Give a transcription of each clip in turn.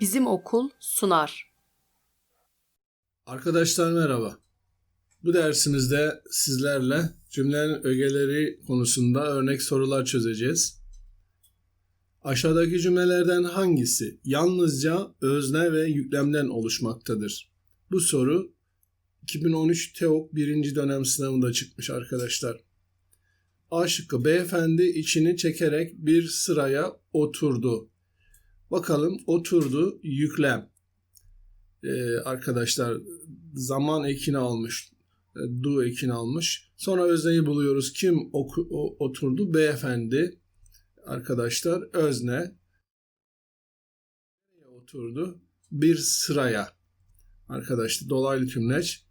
Bizim okul sunar. Arkadaşlar merhaba. Bu dersimizde sizlerle cümlenin ögeleri konusunda örnek sorular çözeceğiz. Aşağıdaki cümlelerden hangisi yalnızca özne ve yüklemden oluşmaktadır? Bu soru 2013 TEOK 1. dönem sınavında çıkmış arkadaşlar. A şıkkı beyefendi içini çekerek bir sıraya oturdu. Bakalım oturdu yüklem. Ee, arkadaşlar zaman ekini almış. e, Du ekini almış. Sonra özneyi buluyoruz. Kim oku, o, oturdu? Beyefendi. Arkadaşlar özne. Oturdu. Bir sıraya. Arkadaşlar dolaylı tümleç.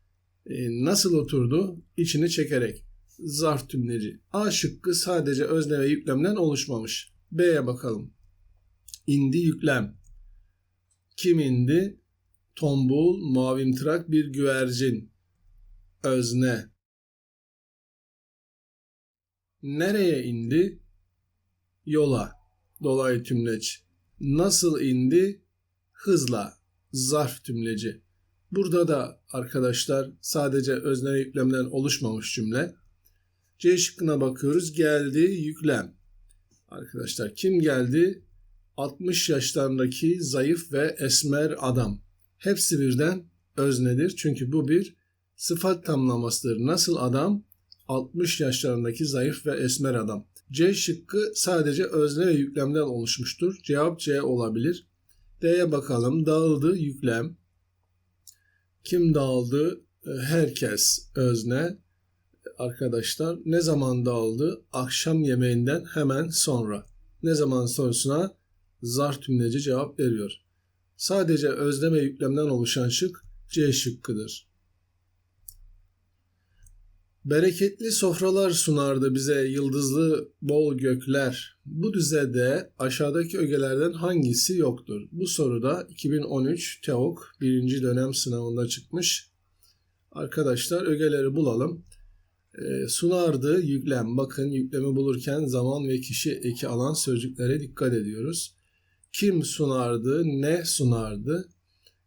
Ee, nasıl oturdu? İçini çekerek. Zarf tümleci. A şıkkı sadece özne ve yüklemden oluşmamış. B'ye bakalım. İndi yüklem. Kim indi? Tombul, mavimtırak bir güvercin. Özne. Nereye indi? Yola. Dolaylı tümleç. Nasıl indi? Hızla. Zarf tümleci. Burada da arkadaşlar sadece özne yüklemden oluşmamış cümle. C şıkkına bakıyoruz. Geldi yüklem. Arkadaşlar kim geldi? 60 yaşlarındaki zayıf ve esmer adam. Hepsi birden öznedir. Çünkü bu bir sıfat tamlamasıdır. Nasıl adam? 60 yaşlarındaki zayıf ve esmer adam. C şıkkı sadece özne ve yüklemden oluşmuştur. Cevap C olabilir. D'ye bakalım. Dağıldı yüklem. Kim dağıldı? Herkes özne. Arkadaşlar ne zaman dağıldı? Akşam yemeğinden hemen sonra. Ne zaman sorusuna zarf tümleci cevap veriyor. Sadece özne ve yüklemden oluşan şık C şıkkıdır. Bereketli sofralar sunardı bize yıldızlı bol gökler. Bu düzede aşağıdaki ögelerden hangisi yoktur? Bu soruda 2013 TEOK 1. dönem sınavında çıkmış. Arkadaşlar ögeleri bulalım. Ee, sunardı yüklem. Bakın yüklemi bulurken zaman ve kişi eki alan sözcüklere dikkat ediyoruz. Kim sunardı, ne sunardı?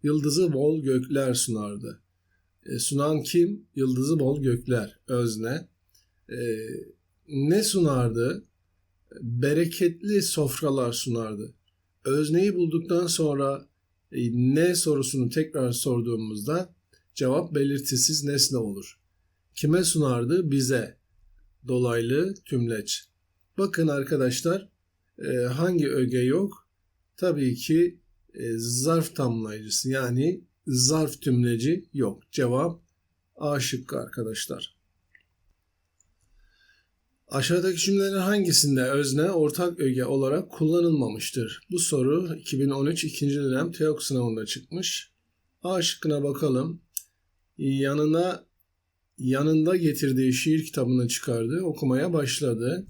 Yıldızı bol gökler sunardı. E, sunan kim? Yıldızı bol gökler, özne. E, ne sunardı? Bereketli sofralar sunardı. Özneyi bulduktan sonra e, ne sorusunu tekrar sorduğumuzda cevap belirtisiz nesne olur. Kime sunardı? Bize. Dolaylı tümleç. Bakın arkadaşlar e, hangi öge yok? Tabii ki e, zarf tamlayıcısı yani zarf tümleci yok. Cevap A şıkkı arkadaşlar. Aşağıdaki cümlelerin hangisinde özne ortak öge olarak kullanılmamıştır? Bu soru 2013 ikinci dönem TEOK sınavında çıkmış. A şıkkına bakalım. Yanına yanında getirdiği şiir kitabını çıkardı, okumaya başladı.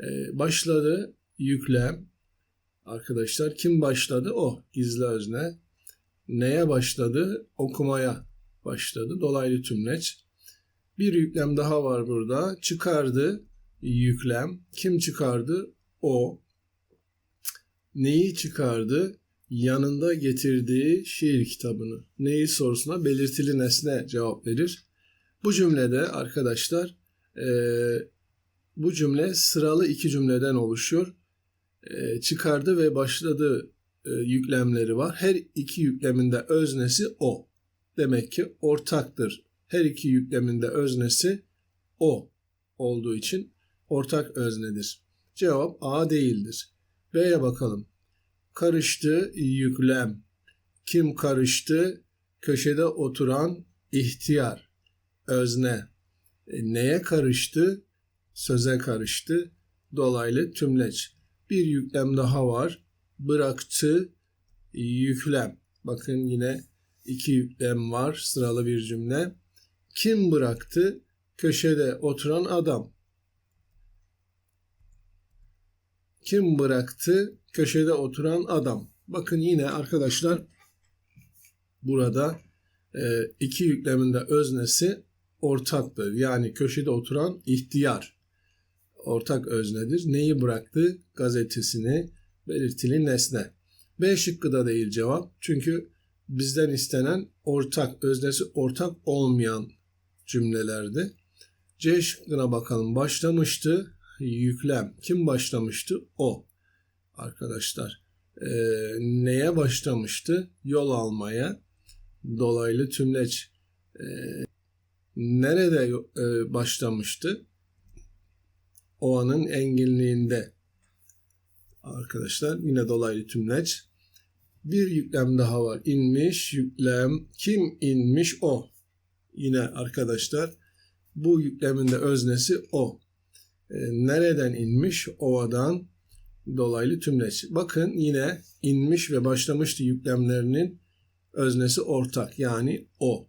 Ee, başladı yüklem. Arkadaşlar kim başladı? O gizli özne. Neye başladı? Okumaya başladı. Dolaylı tümleç. Bir yüklem daha var burada. Çıkardı yüklem. Kim çıkardı? O. Neyi çıkardı? Yanında getirdiği şiir kitabını. Neyi sorusuna belirtili nesne cevap verir. Bu cümlede arkadaşlar e, bu cümle sıralı iki cümleden oluşuyor. E, çıkardı ve başladı e, yüklemleri var. Her iki yükleminde öznesi o. Demek ki ortaktır. Her iki yükleminde öznesi o olduğu için ortak öznedir. Cevap A değildir. B'ye bakalım. Karıştı yüklem. Kim karıştı? Köşede oturan ihtiyar. Özne. E, neye karıştı? Söze karıştı. Dolaylı tümleç. Bir yüklem daha var. Bıraktı yüklem. Bakın yine iki yüklem var. Sıralı bir cümle. Kim bıraktı? Köşede oturan adam. Kim bıraktı? Köşede oturan adam. Bakın yine arkadaşlar burada e, iki yükleminde öznesi ortaktır. Yani köşede oturan ihtiyar ortak öznedir. Neyi bıraktı? Gazetesini belirtili nesne. B şıkkı da değil cevap. Çünkü bizden istenen ortak, öznesi ortak olmayan cümlelerdi. C şıkkına bakalım. Başlamıştı yüklem. Kim başlamıştı? O. Arkadaşlar. Ee, neye başlamıştı? Yol almaya. Dolaylı tümleç. Ee, nerede e, başlamıştı? O anın enginliğinde. Arkadaşlar yine dolaylı tümleç. Bir yüklem daha var. İnmiş yüklem. Kim inmiş? O. Yine arkadaşlar bu yüklemin de öznesi o. E, nereden inmiş? Ovadan dolaylı tümleç. Bakın yine inmiş ve başlamıştı yüklemlerinin öznesi ortak yani o.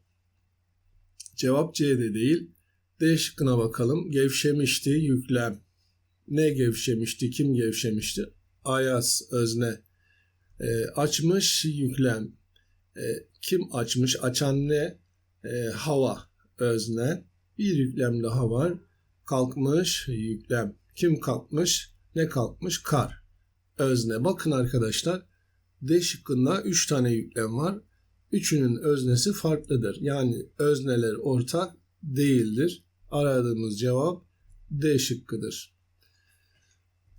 Cevap C'de değil. D şıkkına bakalım. Gevşemişti yüklem. Ne gevşemişti? Kim gevşemişti? Ayaz özne. E, açmış yüklem. E, kim açmış? Açan ne? E, hava özne. Bir yüklem daha var. Kalkmış yüklem. Kim kalkmış? Ne kalkmış? Kar. Özne. Bakın arkadaşlar. D şıkkında 3 tane yüklem var. Üçünün öznesi farklıdır. Yani özneler ortak değildir. Aradığımız cevap D şıkkıdır.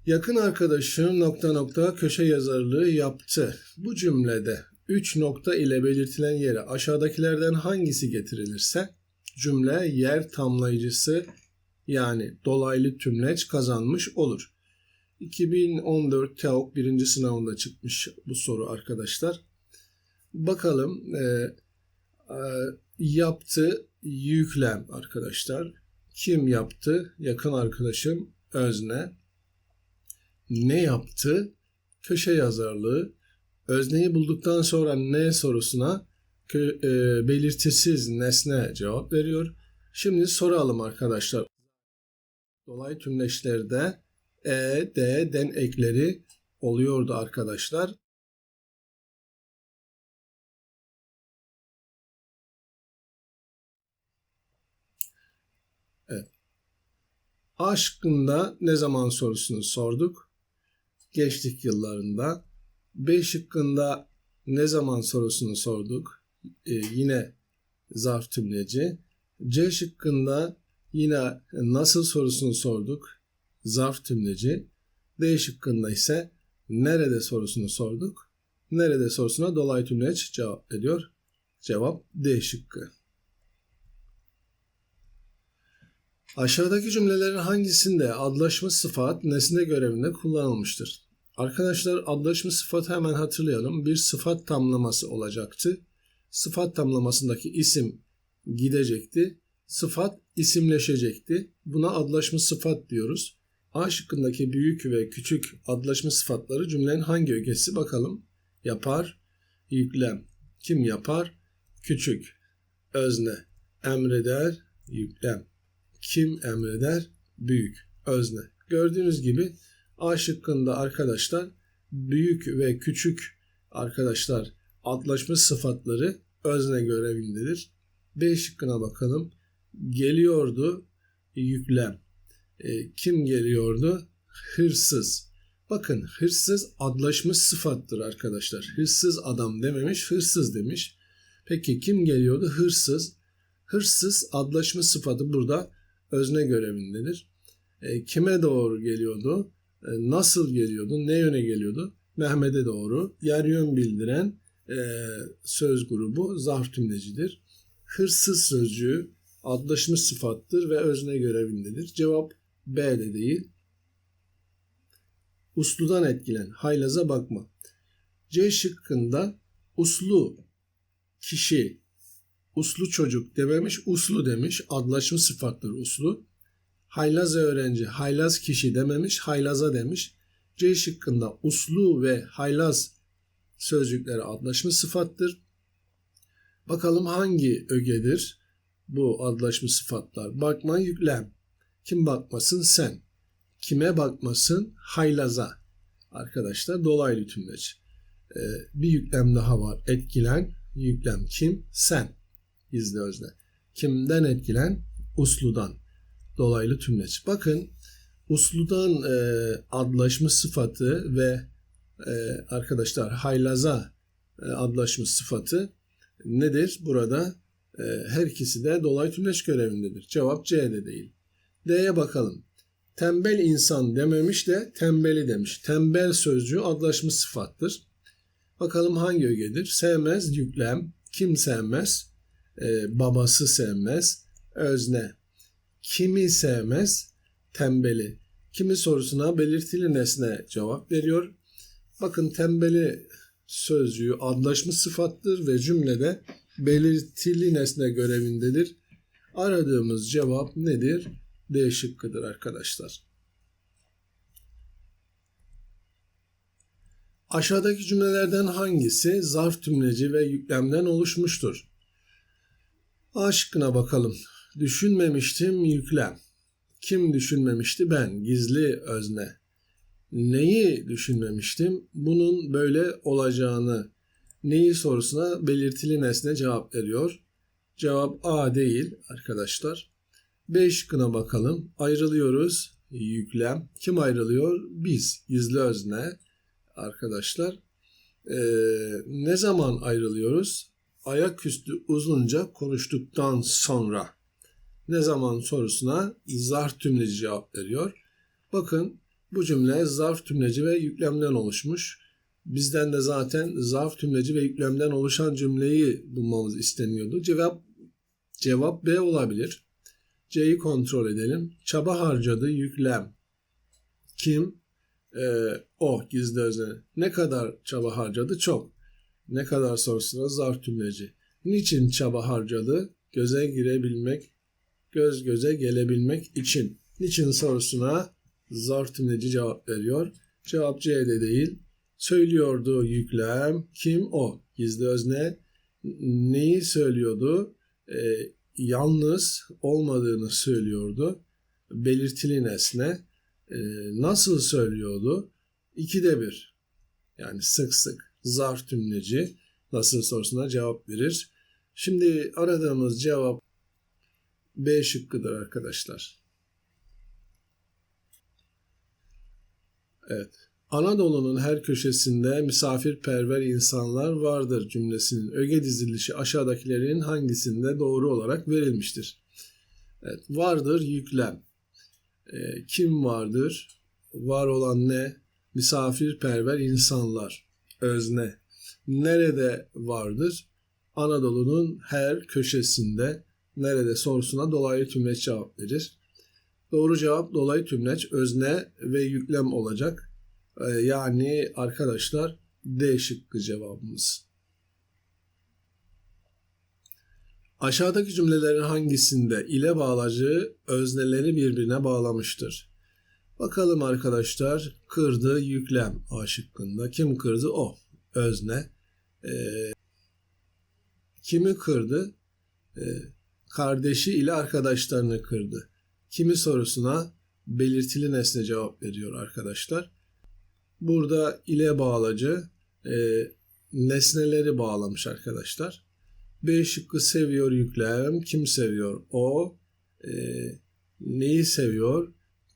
Yakın arkadaşım nokta nokta köşe yazarlığı yaptı. Bu cümlede 3 nokta ile belirtilen yere aşağıdakilerden hangisi getirilirse cümle yer tamlayıcısı yani dolaylı tümleç kazanmış olur. 2014 TEOK birinci sınavında çıkmış bu soru arkadaşlar. Bakalım e, e, yaptı yüklem arkadaşlar. Kim yaptı? Yakın arkadaşım özne. Ne yaptı? Köşe yazarlığı. Özneyi bulduktan sonra ne sorusuna e, belirtisiz nesne cevap veriyor. Şimdi soralım arkadaşlar. Dolaylı tümleçlerde e, d, den ekleri oluyordu arkadaşlar. Evet. A şıkkında ne zaman sorusunu sorduk. Geçtik yıllarında. B şıkkında ne zaman sorusunu sorduk. Ee, yine zarf tümleci. C şıkkında yine nasıl sorusunu sorduk. Zarf tümleci. D şıkkında ise nerede sorusunu sorduk. Nerede sorusuna dolaylı tümleç cevap ediyor. Cevap D şıkkı. Aşağıdaki cümlelerin hangisinde adlaşma sıfat nesne görevinde kullanılmıştır? Arkadaşlar adlaşma sıfatı hemen hatırlayalım. Bir sıfat tamlaması olacaktı. Sıfat tamlamasındaki isim gidecekti. Sıfat isimleşecekti. Buna adlaşma sıfat diyoruz. A şıkkındaki büyük ve küçük adlaşma sıfatları cümlenin hangi ögesi bakalım. Yapar, yüklem. Kim yapar? Küçük. Özne. Emreder, yüklem. Kim emreder? Büyük. Özne. Gördüğünüz gibi A şıkkında arkadaşlar büyük ve küçük arkadaşlar adlaşma sıfatları özne görevindedir. B şıkkına bakalım. Geliyordu yüklem. E, kim geliyordu? Hırsız. Bakın hırsız adlaşmış sıfattır arkadaşlar. Hırsız adam dememiş, hırsız demiş. Peki kim geliyordu? Hırsız. Hırsız adlaşma sıfatı burada özne görevindedir. E, kime doğru geliyordu? E, nasıl geliyordu? Ne yöne geliyordu? Mehmet'e doğru. Yer yön bildiren e, söz grubu zarf tümlecidir. Hırsız sözcüğü adlaşmış sıfattır ve özne görevindedir. Cevap B de değil. Usludan etkilen, haylaza bakma. C şıkkında uslu kişi, uslu çocuk dememiş, uslu demiş. Adlaşmış sıfattır uslu. Haylaz öğrenci, haylaz kişi dememiş, haylaza demiş. C şıkkında uslu ve haylaz sözcükleri adlaşmış sıfattır. Bakalım hangi ögedir bu adlaşmış sıfatlar? Bakma yüklem. Kim bakmasın? Sen. Kime bakmasın? Haylaza. Arkadaşlar dolaylı tümleç. Ee, bir yüklem daha var. Etkilen. Yüklem kim? Sen. Gizli özne. Kimden etkilen? Usludan. Dolaylı tümleç. Bakın usludan e, adlaşma sıfatı ve e, arkadaşlar haylaza e, adlaşmış sıfatı nedir? Burada e, her ikisi de dolay tümleç görevindedir. Cevap C'de değil. D'ye bakalım. Tembel insan dememiş de tembeli demiş. Tembel sözcüğü adlaşmış sıfattır. Bakalım hangi ögedir? Sevmez yüklem. Kim sevmez? Ee, babası sevmez. Özne. Kimi sevmez? Tembeli. Kimi sorusuna belirtili nesne cevap veriyor. Bakın tembeli sözcüğü adlaşmış sıfattır ve cümlede belirtili nesne görevindedir. Aradığımız cevap nedir? D şıkkıdır arkadaşlar. Aşağıdaki cümlelerden hangisi zarf tümleci ve yüklemden oluşmuştur? A şıkkına bakalım. Düşünmemiştim yüklem. Kim düşünmemişti? Ben. Gizli özne. Neyi düşünmemiştim? Bunun böyle olacağını. Neyi sorusuna belirtili nesne cevap veriyor. Cevap A değil arkadaşlar. B şıkkına bakalım. Ayrılıyoruz. Yüklem. Kim ayrılıyor? Biz. Gizli özne. Arkadaşlar. Ee, ne zaman ayrılıyoruz? Ayaküstü uzunca konuştuktan sonra. Ne zaman sorusuna zarf tümleci cevap veriyor. Bakın bu cümle zarf tümleci ve yüklemden oluşmuş. Bizden de zaten zarf tümleci ve yüklemden oluşan cümleyi bulmamız isteniyordu. Cevap cevap B olabilir. C'yi kontrol edelim. Çaba harcadı yüklem. Kim? Ee, o gizli özne. Ne kadar çaba harcadı? Çok. Ne kadar sorusuna zarf tümleci. Niçin çaba harcadı? Göze girebilmek, göz göze gelebilmek için. Niçin sorusuna zarf tümleci cevap veriyor. Cevap C'de değil. Söylüyordu yüklem. Kim? O. Gizli özne. Neyi söylüyordu? Ee, yalnız olmadığını söylüyordu. Belirtili nesne. Ee, nasıl söylüyordu? İkide bir. Yani sık sık zarf tümleci nasıl sorusuna cevap verir. Şimdi aradığımız cevap B şıkkıdır arkadaşlar. Evet. Anadolu'nun her köşesinde misafirperver insanlar vardır cümlesinin öge dizilişi aşağıdakilerin hangisinde doğru olarak verilmiştir? Evet, vardır yüklem. Ee, kim vardır? Var olan ne? Misafirperver insanlar. Özne. Nerede vardır? Anadolu'nun her köşesinde. Nerede sorusuna dolaylı tümleç cevap verir. Doğru cevap dolaylı tümleç, özne ve yüklem olacak. Ee, yani arkadaşlar D şıkkı cevabımız. Aşağıdaki cümlelerin hangisinde ile bağlacı özneleri birbirine bağlamıştır? Bakalım arkadaşlar. Kırdı yüklem A şıkkında. Kim kırdı? O. Özne. Ee, kimi kırdı? Ee, kardeşi ile arkadaşlarını kırdı. Kimi sorusuna belirtili nesne cevap veriyor arkadaşlar. Burada ile bağlacı e, nesneleri bağlamış arkadaşlar. B şıkkı seviyor yüklem. Kim seviyor? O. E, neyi seviyor?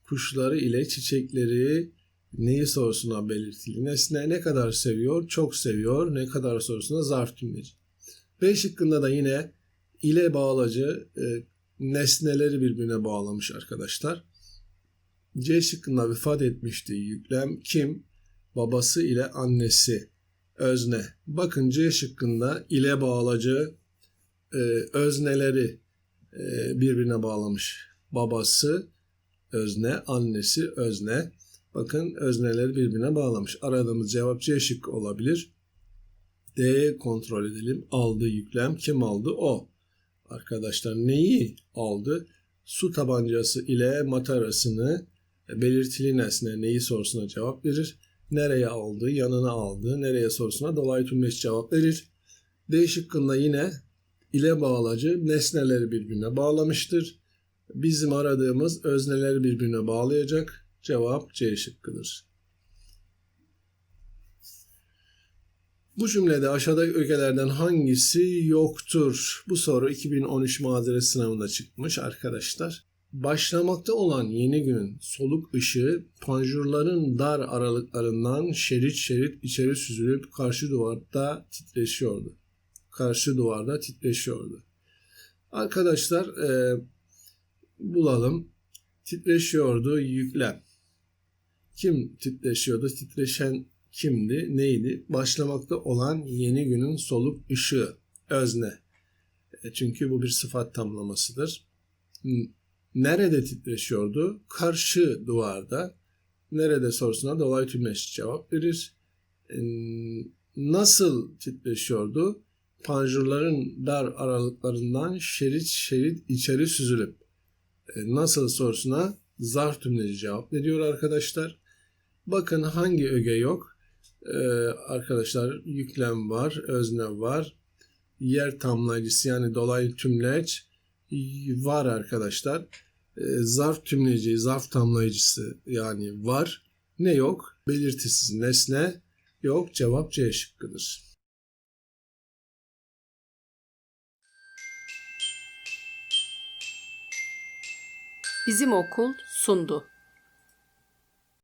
Kuşları ile çiçekleri neyi sorusuna belirtili. Nesne ne kadar seviyor? Çok seviyor. Ne kadar sorusuna zarf tümleci. B şıkkında da yine ile bağlacı e, nesneleri birbirine bağlamış arkadaşlar. C şıkkında vefat etmişti yüklem kim? Babası ile annesi özne. Bakın C şıkkında ile bağlacı e, özneleri e, birbirine bağlamış. Babası özne, annesi özne. Bakın özneleri birbirine bağlamış. Aradığımız cevap C şıkkı olabilir. D'ye kontrol edelim. Aldı yüklem. Kim aldı? O. Arkadaşlar neyi aldı? Su tabancası ile matarasını belirtili nesne neyi sorusuna cevap verir. Nereye aldı? Yanına aldı. Nereye sorusuna dolaylı tümleç cevap verir. D şıkkında yine ile bağlacı nesneleri birbirine bağlamıştır. Bizim aradığımız özneleri birbirine bağlayacak. Cevap C şıkkıdır. Bu cümlede aşağıdaki ögelerden hangisi yoktur? Bu soru 2013 mazeret sınavında çıkmış arkadaşlar. Başlamakta olan yeni günün soluk ışığı panjurların dar aralıklarından şerit şerit içeri süzülüp karşı duvarda titreşiyordu. Karşı duvarda titreşiyordu. Arkadaşlar e, bulalım. Titreşiyordu yüklem. Kim titreşiyordu? Titreşen kimdi? Neydi? Başlamakta olan yeni günün soluk ışığı. Özne. E, çünkü bu bir sıfat tamlamasıdır. Nerede titreşiyordu? Karşı duvarda. Nerede sorusuna dolaylı tümleç cevap verir. E, Nasıl titreşiyordu? Panjurların dar aralıklarından şerit şerit içeri süzülüp. E, Nasıl sorusuna zarf tümleci cevap veriyor arkadaşlar. Bakın hangi öge yok? Ee, arkadaşlar yüklem var, özne var, yer tamlayıcısı yani dolaylı tümleç var arkadaşlar. Ee, zarf tümleci, zarf tamlayıcısı yani var. Ne yok? Belirtisiz nesne yok. Cevap C şıkkıdır. Bizim okul sundu.